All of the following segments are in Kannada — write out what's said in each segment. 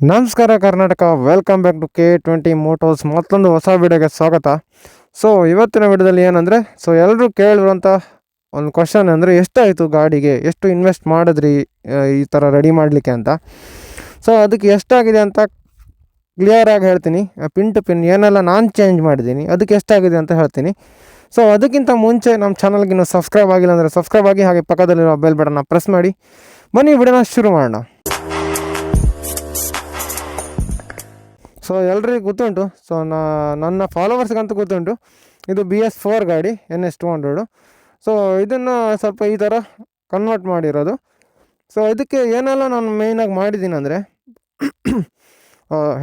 ನಮಸ್ಕಾರ Karnataka welcome back to K twenty motos ಮತ್ತೊಂದು ಹೊಸ ವಿಡಿಯೋಗೆ ಸ್ವಾಗತ. ಸೊ ಇವತ್ತಿನ ವಿಡಿಯೋದಲ್ಲಿ ಏನಂದರೆ ಸೊ ಎಲ್ಲರೂ ಕೇಳಿರುವಂಥ ಒಂದು ಕ್ವಶನ್ ಅಂದರೆ, ಎಷ್ಟಾಯಿತು ಗಾಡಿಗೆ? ಎಷ್ಟು ಇನ್ವೆಸ್ಟ್ ಮಾಡಿದ್ರಿ ಈ ಥರ ರೆಡಿ ಮಾಡಲಿಕ್ಕೆ ಅಂತ? ಸೊ ಅದಕ್ಕೆ ಎಷ್ಟಾಗಿದೆ ಅಂತ ಕ್ಲಿಯರಾಗಿ ಹೇಳ್ತೀನಿ. ಪಿನ್ ಟು ಪಿನ್ ಏನೆಲ್ಲ ನಾನು ಚೇಂಜ್ ಮಾಡಿದ್ದೀನಿ, ಅದಕ್ಕೆ ಎಷ್ಟಾಗಿದೆ ಅಂತ ಹೇಳ್ತೀನಿ. ಸೊ ಅದಕ್ಕಿಂತ ಮುಂಚೆ ನಮ್ಮ ಚಾನಲ್ಗೆ ಇನ್ನೂ ಸಬ್ಸ್ಕ್ರೈಬ್ ಆಗಿಲ್ಲ ಅಂದರೆ ಸಬ್ಸ್ಕ್ರೈಬ್ ಆಗಿ ಹಾಗೆ ಪಕ್ಕದಲ್ಲಿರೋ ಬೆಲ್ ಬಟನ್ನ ಪ್ರೆಸ್ ಮಾಡಿ. ಬನ್ನಿ, ವಿಡಿಯೋನ ಶುರು ಮಾಡೋಣ. ಸೊ ಎಲ್ರಿಗೂ ಗೊತ್ತುಂಟು. ಸೊ ನಾ, ನನ್ನ ಫಾಲೋವರ್ಸ್ಗಂತೂ ಗೊತ್ತುಂಟು. ಇದು ಬಿ ಎಸ್ ಫೋರ್ ಗಾಡಿ N S two hundred so ಇದನ್ನು ಸ್ವಲ್ಪ ಈ ಥರ ಕನ್ವರ್ಟ್ ಮಾಡಿರೋದು. ಸೊ ಇದಕ್ಕೆ ಏನೆಲ್ಲ ನಾನು ಮೇಯ್ನಾಗಿ ಮಾಡಿದ್ದೀನಿ ಅಂದರೆ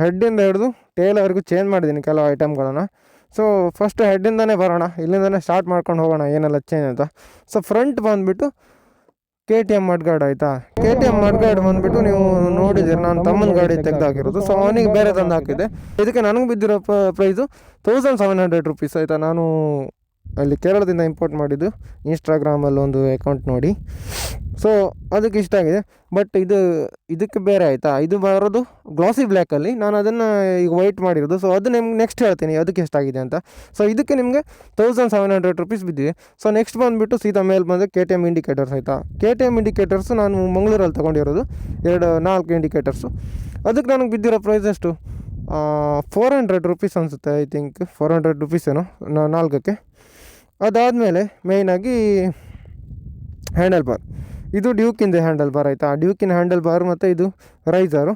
ಹೆಡ್ಡಿಂದ ಹಿಡಿದು ಟೇಲ್ವರೆಗೂ ಚೇಂಜ್ ಮಾಡಿದ್ದೀನಿ ಕೆಲವು ಐಟಮ್ಗಳನ್ನು ಸೊ ಫಸ್ಟ್ ಹೆಡ್ಡಿಂದನೇ ಬರೋಣ. ಇಲ್ಲಿಂದನೇ ಸ್ಟಾರ್ಟ್ ಮಾಡ್ಕೊಂಡು ಹೋಗೋಣ ಏನೆಲ್ಲ ಚೇಂಜ್ ಅಂತ. ಸೊ ಫ್ರಂಟ್ ಬಂದುಬಿಟ್ಟು ಕೆ ಟಿ ಎಂ ಮಡ್ಗಾಡ್ ಆಯಿತಾ? ಕೆ ಟಿ ಎಂ ಮಡ್ಗಾಡ್ ಬಂದ್ಬಿಟ್ಟು ನೀವು ನೋಡಿದ್ದೀರಿ ನಾನು ತಮ್ಮನ ಗಾಡಿ ತೆಗೆದಾಕಿರೋದು ಸೊ ಅವನಿಗೆ ಬೇರೆ ತಂದು ಹಾಕಿದ್ದೆ. ಇದಕ್ಕೆ ನನಗೆ ಬಿದ್ದಿರೋ price thousand seven hundred rupees ಆಯಿತಾ? ನಾನು ಅಲ್ಲಿ ಕೇರಳದಿಂದ ಇಂಪೋರ್ಟ್ ಮಾಡಿದ್ದು ಇನ್ಸ್ಟಾಗ್ರಾಮಲ್ಲಿ ಒಂದು ಅಕೌಂಟ್ ನೋಡಿ. ಸೊ ಅದಕ್ಕೆ ಇಷ್ಟ ಆಗಿದೆ. ಬಟ್ ಇದು, ಇದಕ್ಕೆ ಬೇರೆ ಆಯಿತಾ? ಇದು ಬರೋದು ಗ್ಲಾಸಿ ಬ್ಲ್ಯಾಕಲ್ಲಿ ನಾನು ಅದನ್ನು ಈಗ ವೈಟ್ ಮಾಡಿರೋದು. ಸೊ ಅದು ನಿಮ್ಗೆ ನೆಕ್ಸ್ಟ್ ಹೇಳ್ತೀನಿ. ಅದಕ್ಕೆ ಎಷ್ಟಾಗಿದೆ ಅಂತ. ಸೊ ಇದಕ್ಕೆ ನಿಮಗೆ ತೌಸಂಡ್ ಸೆವೆನ್ ಹಂಡ್ರೆಡ್ ರುಪೀಸ್ ಬಿದ್ದಿದೆ. ಸೊ ನೆಕ್ಸ್ಟ್ ಬಂದುಬಿಟ್ಟು ಸೀದಾ ಮೇಲೆ ಬಂದರೆ ಕೆ ಟಿ ಎಂ ಇಂಡಿಕೇಟರ್ಸ್ ಆಯಿತಾ? ಕೆ ಟಿ ಎಂ ಇಂಡಿಕೇಟರ್ಸು ನಾನು ಮಂಗಳೂರಲ್ಲಿ ತೊಗೊಂಡಿರೋದು. ಎರಡು, ನಾಲ್ಕು ಇಂಡಿಕೇಟರ್ಸು ಅದಕ್ಕೆ ನನಗೆ ಬಿದ್ದಿರೋ ಪ್ರೈಸ್ ಎಷ್ಟು? ಫೋರ್ ಹಂಡ್ರೆಡ್ ರುಪೀಸ್ ಅನಿಸುತ್ತೆ I think four hundred rupees ಏನೋ ನಾಲ್ಕಕ್ಕೆ. ಅದಾದಮೇಲೆ ಮೇಯ್ನಾಗಿ ಹ್ಯಾಂಡಲ್ ಬಾರ್ ಇದು ಡ್ಯೂಕಿಂದ ಹ್ಯಾಂಡಲ್ ಬಾರ್ ಆಯಿತಾ? ಡ್ಯೂಕಿನ ಹ್ಯಾಂಡಲ್ ಬಾರ್ ಮತ್ತು ಇದು ರೈಸರು,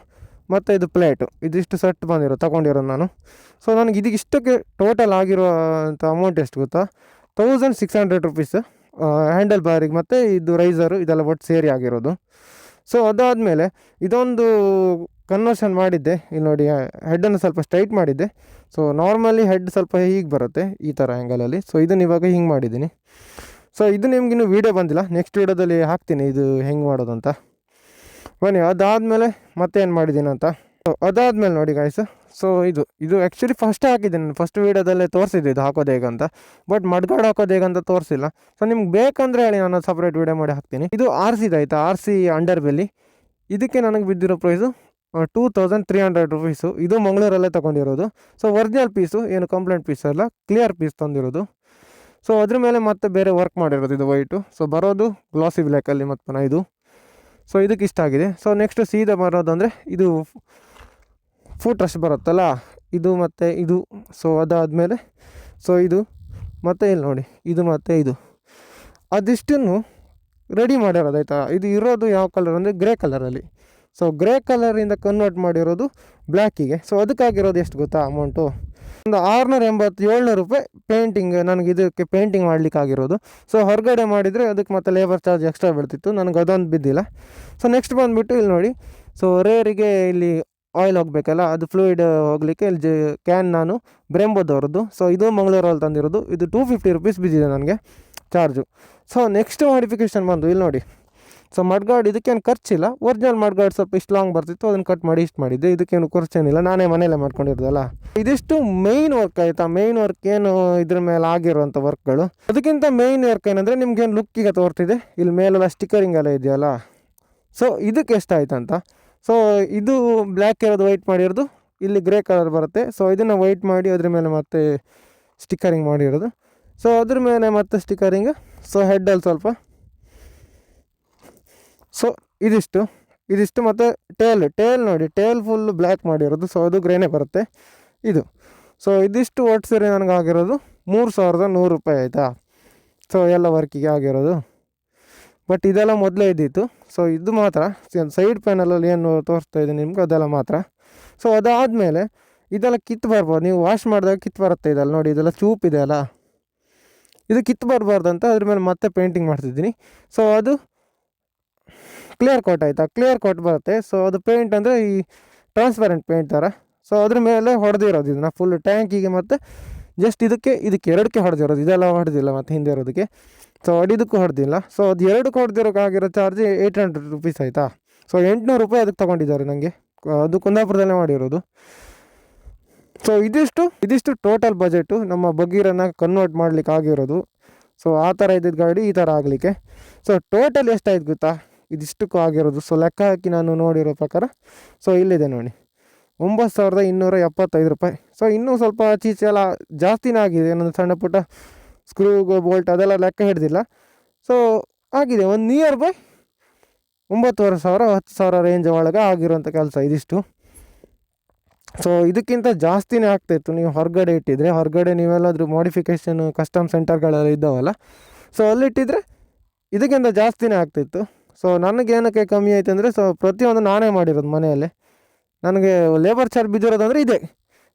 ಮತ್ತು ಇದು ಪ್ಲೇಟು. ಇದಿಷ್ಟು ಸೆಟ್ ಬಂದಿರೋ, ತೊಗೊಂಡಿರೋದು ನಾನು. ಸೊ ನನಗೆ ಇದಕ್ಕೆ ಇಷ್ಟಕ್ಕೆ ಟೋಟಲ್ ಆಗಿರೋ ಅಂತ ಅಮೌಂಟ್ ಎಷ್ಟು ಗೊತ್ತಾ? Thousand six hundred rupees handle ಬಾರಿಗೆ ಮತ್ತು ಇದು ರೈಸರು, ಇದೆಲ್ಲ ಒಟ್ಟು ಸೇರಿ ಆಗಿರೋದು. ಸೊ ಅದಾದಮೇಲೆ ಇದೊಂದು ಕನ್ವರ್ಷನ್ ಮಾಡಿದ್ದೆ. ಇಲ್ಲಿ ನೋಡಿ ಹೆಡ್ಡನ್ನು ಸ್ವಲ್ಪ ಸ್ಟ್ರೈಟ್ ಮಾಡಿದ್ದೆ. ಸೊ ನಾರ್ಮಲಿ ಹೆಡ್ ಸ್ವಲ್ಪ ಹೀಗೆ ಬರುತ್ತೆ ಈ ಥರ ಆ್ಯಂಗಲಲ್ಲಿ ಸೊ ಇದನ್ನು ಇವಾಗ ಹಿಂಗೆ ಮಾಡಿದ್ದೀನಿ. ಸೊ ಇದು ನಿಮ್ಗಿನ್ನೂ ವೀಡಿಯೋ ಬಂದಿಲ್ಲ. ನೆಕ್ಸ್ಟ್ ವೀಡಿಯೋದಲ್ಲಿ ಹಾಕ್ತೀನಿ. ಇದು ಹೆಂಗೆ ಮಾಡೋದು ಅಂತ. ಬನ್ನಿ, ಅದಾದಮೇಲೆ ಮತ್ತೇನು ಮಾಡಿದ್ದೀನಿ ಅಂತ. ಸೊ ಅದಾದಮೇಲೆ ನೋಡಿ ಗಾಯ್ಸ್ ಸೊ ಇದು ಇದು ಆ್ಯಕ್ಚುಲಿ ಫಸ್ಟ್ ಹಾಕಿದ್ದೀನಿ. ನಾನು ಫಸ್ಟ್ ವೀಡಿಯೋದಲ್ಲೇ ತೋರಿಸಿದ್ದು ಇದು ಹಾಕೋದು ಹೇಗಂತ ಬಟ್ ಮಡ್ಗಾಡ್ ಹಾಕೋದು ಹೇಗಂತ ತೋರಿಸಿಲ್ಲ. ಸೊ ನಿಮ್ಗೆ ಬೇಕಂದರೆ ಹೇಳಿ ನಾನು ಸಪ್ರೇಟ್ ವೀಡಿಯೋ ಮಾಡಿ ಹಾಕ್ತೀನಿ. ಇದು ಆರ್ ಸಿದು ಆಯಿತಾ? ಆರ್ ಸಿ ಅಂಡರ್ ಬೆಲ್ಲಿ ಇದಕ್ಕೆ ನನಗೆ ಬಿದ್ದಿರೋ price two thousand three hundred rupees ಇದು ಮಂಗಳೂರಲ್ಲೇ ತೊಗೊಂಡಿರೋದು. ಸೊ ಒರಿಜಿನಲ್ ಪೀಸು ಏನು ಕಂಪ್ಲೇಂಟ್ ಪೀಸ್ ಅಲ್ಲ ಕ್ಲಿಯರ್ ಪೀಸ್ ತಂದಿರೋದು. ಸೊ ಅದ್ರ ಮೇಲೆ ಮತ್ತೆ ಬೇರೆ ವರ್ಕ್ ಮಾಡಿರೋದು ಇದು ವೈಟು ಸೊ ಬರೋದು ಗ್ಲಾಸಿ ಬ್ಲ್ಯಾಕಲ್ಲಿ ಮತ್ತೆ ಇದು. ಸೊ ಇದಕ್ಕೆ ಇಷ್ಟ ಆಗಿದೆ. ಸೊ ನೆಕ್ಸ್ಟ್ ಸೀದಾ ಬರೋದು ಅಂದರೆ ಇದು ಫುಟ್ ರಶ್ ಬರುತ್ತಲ್ಲ? ಇದು ಮತ್ತು ಇದು. ಸೊ ಅದಾದಮೇಲೆ ಸೊ ಇದು ಮತ್ತು ಇಲ್ಲಿ ನೋಡಿ. ಇದು ಮತ್ತು ಇದು. ಅದಿಷ್ಟನ್ನು ರೆಡಿ ಮಾಡಿರೋದು ಆಯಿತಾ? ಇದು ಇರೋದು ಯಾವ ಕಲರ್ ಅಂದರೆ ಗ್ರೇ ಕಲರಲ್ಲಿ ಸೊ ಗ್ರೇ ಕಲರಿಂದ ಕನ್ವರ್ಟ್ ಮಾಡಿರೋದು ಬ್ಲ್ಯಾಕಿಗೆ ಸೊ ಅದಕ್ಕಾಗಿರೋದು ಎಷ್ಟು ಗೊತ್ತಾ ಅಮೌಂಟು ಒಂದು ಆರುನೂರ ಎಂಬತ್ತು ಏಳ್ನೂರು ರೂಪಾಯಿ ಪೇಂಟಿಂಗ್ ನನಗೆ ಇದಕ್ಕೆ ಪೇಂಟಿಂಗ್ ಮಾಡ್ಲಿಕ್ಕೆ ಆಗಿರೋದು. ಸೊ ಹೊರಗಡೆ ಮಾಡಿದರೆ ಅದಕ್ಕೆ ಮತ್ತೆ ಲೇಬರ್ ಚಾರ್ಜ್ ಎಕ್ಸ್ಟ್ರಾ ಬೀಳ್ತಿತ್ತು. ನನಗೆ ಅದೊಂದು ಬಿದ್ದಿಲ್ಲ. ಸೊ ನೆಕ್ಸ್ಟ್ ಬಂದುಬಿಟ್ಟು ಇಲ್ಲಿ ನೋಡಿ. ಸೊ ರೇರಿಗೆ ಇಲ್ಲಿ ಆಯಿಲ್ ಹೋಗಬೇಕಲ್ಲ, ಅದು ಫ್ಲೂಯಿಡ್ ಹೋಗಲಿಕ್ಕೆ ಇಲ್ಲಿ ಜೆ ಕ್ಯಾನ್ ನಾನು ಬ್ರೆಂಬೋದವ್ರದ್ದು ಸೊ ಇದು ಮಂಗಳೂರಲ್ಲಿ ತಂದಿರೋದು. ಇದು ಟೂ ಫಿಫ್ಟಿ ರುಪೀಸ್ ಬಿದ್ದಿದೆ ನನಗೆ ಚಾರ್ಜು ಸೊ ನೆಕ್ಸ್ಟ್ ಮಾಡಿಫಿಕೇಷನ್ ಬಂದು, ಇಲ್ಲಿ ನೋಡಿ. ಸೊ ಮಡ್ಗಾರ್ಡ್ ಇದಕ್ಕೇನು ಖರ್ಚಿಲ್ಲ. ಒರಿಜಿನಲ್ ಮಡ್ಗಾರ್ಡ್ ಸ್ವಲ್ಪ ಇಷ್ಟು ಲಾಂಗ್ ಬರ್ತಿತ್ತು. ಅದನ್ನು ಕಟ್ ಮಾಡಿ, ಇಷ್ಟು ಮಾಡಿದ್ದೆ. ಇದಕ್ಕೇನು ಖರ್ಚೇನಿಲ್ಲ ನಾನೇ ಮನೆಯಲ್ಲೇ ಮಾಡ್ಕೊಂಡಿರೋದಲ್ಲ ಇದಿಷ್ಟು ಮೇಯ್ನ್ ವರ್ಕ್ ಆಯಿತಾ? ಮೇಯ್ನ್ ವರ್ಕ್ ಏನು ಇದ್ರ ಮೇಲೆ ಆಗಿರುವಂಥ ವರ್ಕ್ಗಳು ಅದಕ್ಕಿಂತ ಮೇಯ್ನ್ ವರ್ಕ್ ಏನಂದರೆ ನಿಮ್ಗೇನು ಲುಕ್ಕಿಗೆ ತೋರ್ತಿದೆ. ಇಲ್ಲಿ ಮೇಲೆಲ್ಲ ಸ್ಟಿಕ್ಕರಿಂಗ್ ಎಲ್ಲ ಇದೆಯಲ್ಲ? ಸೊ ಇದಕ್ಕೆ ಎಷ್ಟು ಅಂತ ಸೊ ಇದು ಬ್ಲ್ಯಾಕ್ ಇರೋದು ವೈಟ್ ಮಾಡಿರೋದು. ಇಲ್ಲಿ ಗ್ರೇ ಕಲರ್ ಬರುತ್ತೆ. ಸೊ ಇದನ್ನು ವೈಟ್ ಮಾಡಿ ಅದ್ರ ಮೇಲೆ ಮತ್ತೆ ಸ್ಟಿಕ್ಕರಿಂಗ್ ಮಾಡಿರೋದು. ಸೊ ಅದ್ರ ಮೇಲೆ ಮತ್ತೆ ಸ್ಟಿಕ್ಕರಿಂಗ್ ಸೊ ಹೆಡ್ಡಲ್ಲಿ ಸ್ವಲ್ಪ ಸೊ ಇದಿಷ್ಟು. ಇದಿಷ್ಟು ಮತ್ತು ಟೇಲ್ ಟೇಲ್ ನೋಡಿ. ಟೇಲ್ ಫುಲ್ ಬ್ಲ್ಯಾಕ್ ಮಾಡಿರೋದು. ಸೊ ಅದು ಗ್ರೇನೇ ಬರುತ್ತೆ. ಇದು. ಸೊ ಇದಿಷ್ಟು ಒಟ್ಟು ಸೇರಿ ನನಗೆ ಆಗಿರೋದು ಮೂರು ಸಾವಿರದ ನೂರು ರೂಪಾಯಿ ಆಯಿತಾ? ಸೊ ಎಲ್ಲ ವರ್ಕಿಗೆ ಆಗಿರೋದು. ಬಟ್ ಇದೆಲ್ಲ ಮೊದಲೇ ಇದ್ದಿತ್ತು. ಸೊ ಇದು ಮಾತ್ರ. ಸೈಡ್ ಪ್ಯಾನಲಲ್ಲಿ ಏನು ತೋರಿಸ್ತಾ ಇದ್ದೀನಿ ನಿಮ್ಗೆ, ಅದೆಲ್ಲ ಮಾತ್ರ. ಸೊ ಅದಾದಮೇಲೆ ಇದೆಲ್ಲ ಕಿತ್ತು ಬರ್ಬೋದು. ನೀವು ವಾಶ್ ಮಾಡಿದಾಗ ಕಿತ್ತು ಬರುತ್ತೆ ಇದೆಲ್ಲ ನೋಡಿ. ಇದೆಲ್ಲ ಚೂಪ್ ಇದೆ ಅಲ್ಲ? ಇದು ಕಿತ್ತು ಬರಬಾರ್ದು ಅಂತ ಅದ್ರ ಮೇಲೆ ಮತ್ತೆ ಪೇಂಟಿಂಗ್ ಮಾಡ್ತಿದ್ದೀನಿ. ಸೊ ಅದು ಕ್ಲಿಯರ್ ಕೋಟ್ ಆಯಿತಾ? ಕ್ಲಿಯರ್ ಕೋಟ್ ಬರುತ್ತೆ. ಸೊ ಅದು ಪೇಂಟ್ ಅಂದರೆ ಈ ಟ್ರಾನ್ಸ್ಪರೆಂಟ್ ಪೇಂಟ್ ಥರ ಸೊ ಅದ್ರ ಮೇಲೆ ಹೊಡೆದಿರೋದು ಇದನ್ನ ಫುಲ್ ಟ್ಯಾಂಕಿಗೆ ಮತ್ತು ಜಸ್ಟ್ ಇದಕ್ಕೆ ಇದಕ್ಕೆ ಎರಡಕ್ಕೆ ಹೊಡೆದಿರೋದು. ಇದೆಲ್ಲ ಹೊಡೆದಿಲ್ಲ ಮತ್ತು ಹಿಂದೆ ಇರೋದಕ್ಕೆ. ಸೊ ಅಡಿದಕ್ಕೂ ಹೊಡೆದಿಲ್ಲ. ಸೊ ಅದು ಎರಡಕ್ಕೂ ಹೊಡೆದಿರೋಕ್ಕಾಗಿರೋ ಚಾರ್ಜ್ ಏಯ್ಟ್ ಹಂಡ್ರೆಡ್ ರುಪೀಸ್ ಆಯಿತಾ? ಸೊ ಎಂಟುನೂರು ರೂಪಾಯಿ ಅದಕ್ಕೆ ತೊಗೊಂಡಿದ್ದಾರೆ ನನಗೆ ಅದು ಕುಂದಾಪುರದಲ್ಲೇ ಮಾಡಿರೋದು. ಸೊ ಇದಿಷ್ಟು ಇದಿಷ್ಟು ಟೋಟಲ್ ಬಜೆಟು ನಮ್ಮ ಬಗೀರನ್ನು ಕನ್ವರ್ಟ್ ಮಾಡ್ಲಿಕ್ಕೆ ಆಗಿರೋದು. ಸೊ ಆ ಥರ ಇದ್ದಿದ್ದು ಗಾಡಿ ಈ ಥರ ಆಗಲಿಕ್ಕೆ. ಸೊ ಟೋಟಲ್ ಎಷ್ಟಾಯ್ತು ಗೊತ್ತಾ? ಇದಿಷ್ಟಕ್ಕೂ ಆಗಿರೋದು. ಸೊ ಲೆಕ್ಕ ಹಾಕಿ ನಾನು ನೋಡಿರೋ ಪ್ರಕಾರ ಸೊ ಇಲ್ಲಿದೆ ನೋಡಿ. ಒಂಬತ್ತು ಸಾವಿರದ ಇನ್ನೂರ ಎಪ್ಪತ್ತೈದು ರೂಪಾಯಿ. ಸೊ ಇನ್ನೂ ಸ್ವಲ್ಪ ಚೀಚೆ ಎಲ್ಲ ಜಾಸ್ತಿನೇ ಆಗಿದೆ. ಏನಂದ್ರೆ ಸಣ್ಣ ಪುಟ್ಟ ಸ್ಕ್ರೂ ಬೋಲ್ಟ್ ಅದೆಲ್ಲ ಲೆಕ್ಕ ಹಿಡ್ದಿಲ್ಲ. ಸೊ ಆಗಿದೆ. ಒಂದು ನಿಯರ್ ಬೈ ಒಂಬತ್ತುವರೆ ಸಾವಿರ, ಹತ್ತು ಸಾವಿರ ರೇಂಜ್ ಒಳಗೆ ಆಗಿರುವಂಥ ಕೆಲಸ ಇದಿಷ್ಟು. ಸೊ ಇದಕ್ಕಿಂತ ಜಾಸ್ತಿನೇ ಆಗ್ತಾಯಿತ್ತು ನೀವು ಹೊರಗಡೆ ಇಟ್ಟಿದ್ರೆ, ಹೊರಗಡೆ ನೀವೆಲ್ಲಾದರೂ ಮಾಡಿಫಿಕೇಷನ್ ಕಸ್ಟಮ್ ಸೆಂಟರ್ಗಳೆಲ್ಲ ಇದ್ದಾವಲ್ಲ ಸೊ ಅಲ್ಲಿಟ್ಟಿದ್ರೆ ಇದಕ್ಕಿಂತ ಜಾಸ್ತಿನೇ ಆಗ್ತಿತ್ತು ಸೊ ನನಗೇನಕ್ಕೆ ಕಮ್ಮಿ ಆಯ್ತು ಅಂದರೆ ಸೊ ಪ್ರತಿಯೊಂದು ನಾನೇ ಮಾಡಿರೋದು ಮನೆಯಲ್ಲಿ. ನನಗೆ ಲೇಬರ್ ಚಾರ್ಜ್ ಬಿದ್ದಿರೋದಂದ್ರೆ ಇದೆ.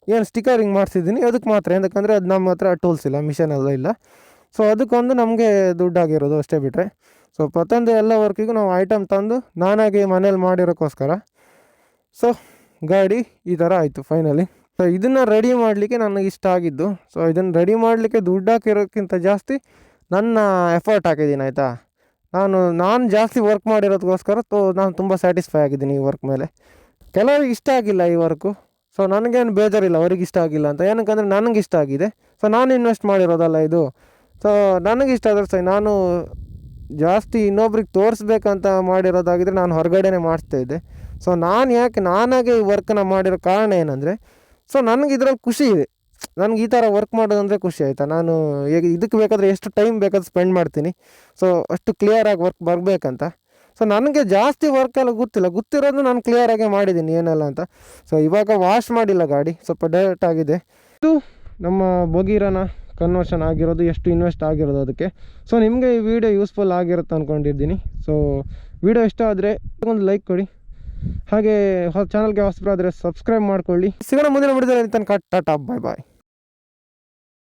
ಏನು ಸ್ಟಿಕರಿಂಗ್ ಮಾಡಿಸಿದ್ದೀನಿ, ಅದಕ್ಕೆ ಮಾತ್ರ. ಯಾಕಂದರೆ ಅದು ನಮ್ಮ ಹತ್ರ ಟೂಲ್ಸ್ ಇಲ್ಲ ಮಿಷನ್ ಎಲ್ಲ ಇಲ್ಲ. ಸೊ ಅದಕ್ಕೊಂದು ನಮಗೆ ದುಡ್ಡಾಗಿರೋದು ಅಷ್ಟೇ ಬಿಟ್ಟರೆ ಸೊ ಪ್ರತಿಯೊಂದು ಎಲ್ಲ ವರ್ಕಿಗೂ ನಾವು ಐಟಮ್ ತಂದು, ನಾನಾಗಿ ಮನೇಲಿ ಮಾಡಿರೋಕ್ಕೋಸ್ಕರ. ಸೊ ಗಾಡಿ ಈ ಥರ ಆಯಿತು ಫೈನಲಿ ಸೊ ಇದನ್ನು ರೆಡಿ ಮಾಡಲಿಕ್ಕೆ ನನಗೆ ಇಷ್ಟ ಆಗಿದ್ದು. ಸೊ ಇದನ್ನು ರೆಡಿ ಮಾಡಲಿಕ್ಕೆ ದುಡ್ಡು ಹಾಕಿರೋಕ್ಕಿಂತ ಜಾಸ್ತಿ ನನ್ನ ಎಫರ್ಟ್ ಹಾಕಿದ್ದೀನಿ, ಆಯಿತಾ? ನಾನು ನಾನು ಜಾಸ್ತಿ ವರ್ಕ್ ಮಾಡಿರೋದಕ್ಕೋಸ್ಕರ ತೊ, ನಾನು ತುಂಬ ಸ್ಯಾಟಿಸ್ಫೈ ಆಗಿದ್ದೀನಿ ಈ ವರ್ಕ್ ಮೇಲೆ. ಕೆಲವರಿಗೆ ಇಷ್ಟ ಆಗಿಲ್ಲ ಈ ವರ್ಕು ಸೊ ನನಗೇನು ಬೇಜಾರಿಲ್ಲ, ಅವ್ರಿಗೆ ಇಷ್ಟ ಆಗಿಲ್ಲ ಅಂತ. ಏನಕ್ಕಂದರೆ ನನಗೆ ಇಷ್ಟ ಆಗಿದೆ. ಸೊ ನಾನು ಇನ್ವೆಸ್ಟ್ ಮಾಡಿರೋದಲ್ಲ ಇದು. ಸೊ ನನಗೆ ಇಷ್ಟ ಆದರೆ ಸರಿ, ನಾನು ಜಾಸ್ತಿ ಇನ್ನೊಬ್ರಿಗೆ ತೋರಿಸ್ಬೇಕಂತ ಮಾಡಿರೋದಾಗಿದ್ದರೆ ನಾನು ಹೊರಗಡೆನೇ ಮಾಡಿಸ್ತಾ ಇದ್ದೆ. ಸೊ ನಾನು ಯಾಕೆ, ನಾನಾಗೆ ಈ ವರ್ಕನ್ನ ಮಾಡಿರೋ ಕಾರಣ ಏನಂದರೆ ಸೊ ನನಗೆ ಇದರಲ್ಲಿ ಖುಷಿ ಇದೆ. ನನಗೆ ಈ ಥರ ವರ್ಕ್ ಮಾಡೋದಂದರೆ ಖುಷಿ ಆಯಿತಾ? ನಾನು ಈಗ ಇದಕ್ಕೆ ಬೇಕಾದರೆ ಎಷ್ಟು ಟೈಮ್ ಬೇಕಾದ್ರೆ ಸ್ಪೆಂಡ್ ಮಾಡ್ತೀನಿ. ಸೊ ಅಷ್ಟು ಕ್ಲಿಯರಾಗಿ ವರ್ಕ್ ಬರಬೇಕಂತ. ಸೊ ನನಗೆ ಜಾಸ್ತಿ ವರ್ಕ್ ಎಲ್ಲ ಗೊತ್ತಿಲ್ಲ. ಗೊತ್ತಿರೋದು ನಾನು ಕ್ಲಿಯರಾಗೆ ಮಾಡಿದ್ದೀನಿ, ಏನೆಲ್ಲ ಅಂತ. ಸೊ ಇವಾಗ ವಾಶ್ ಮಾಡಿಲ್ಲ ಗಾಡಿ. ಸ್ವಲ್ಪ ಡೈರೆಕ್ಟ್ ಆಗಿದೆ. ಇದು ನಮ್ಮ ಬೊಗೀರನ ಕನ್ವರ್ಷನ್ ಆಗಿರೋದು, ಎಷ್ಟು ಇನ್ವೆಸ್ಟ್ ಆಗಿರೋದು ಅದಕ್ಕೆ. ಸೊ ನಿಮಗೆ ಈ ವಿಡಿಯೋ ಯೂಸ್ಫುಲ್ ಆಗಿರುತ್ತೆ ಅಂದ್ಕೊಂಡಿದ್ದೀನಿ ಸೊ ವಿಡಿಯೋ ಇಷ್ಟ ಆದರೆ ಒಂದು ಲೈಕ್ ಕೊಡಿ. ಹಾಗೆ ಚಾನಲ್ಗೆ ಹೊಸಬರಾದರೆ ಸಬ್ಸ್ಕ್ರೈಬ್ ಮಾಡ್ಕೊಳ್ಳಿ. ಸಿಗೋಣ ಮುಂದಿನ ವಿಡಿಯೋದಲ್ಲಿ ತನಕ. ಟಾಟಾ ಬಾಯ್ ಬಾಯ್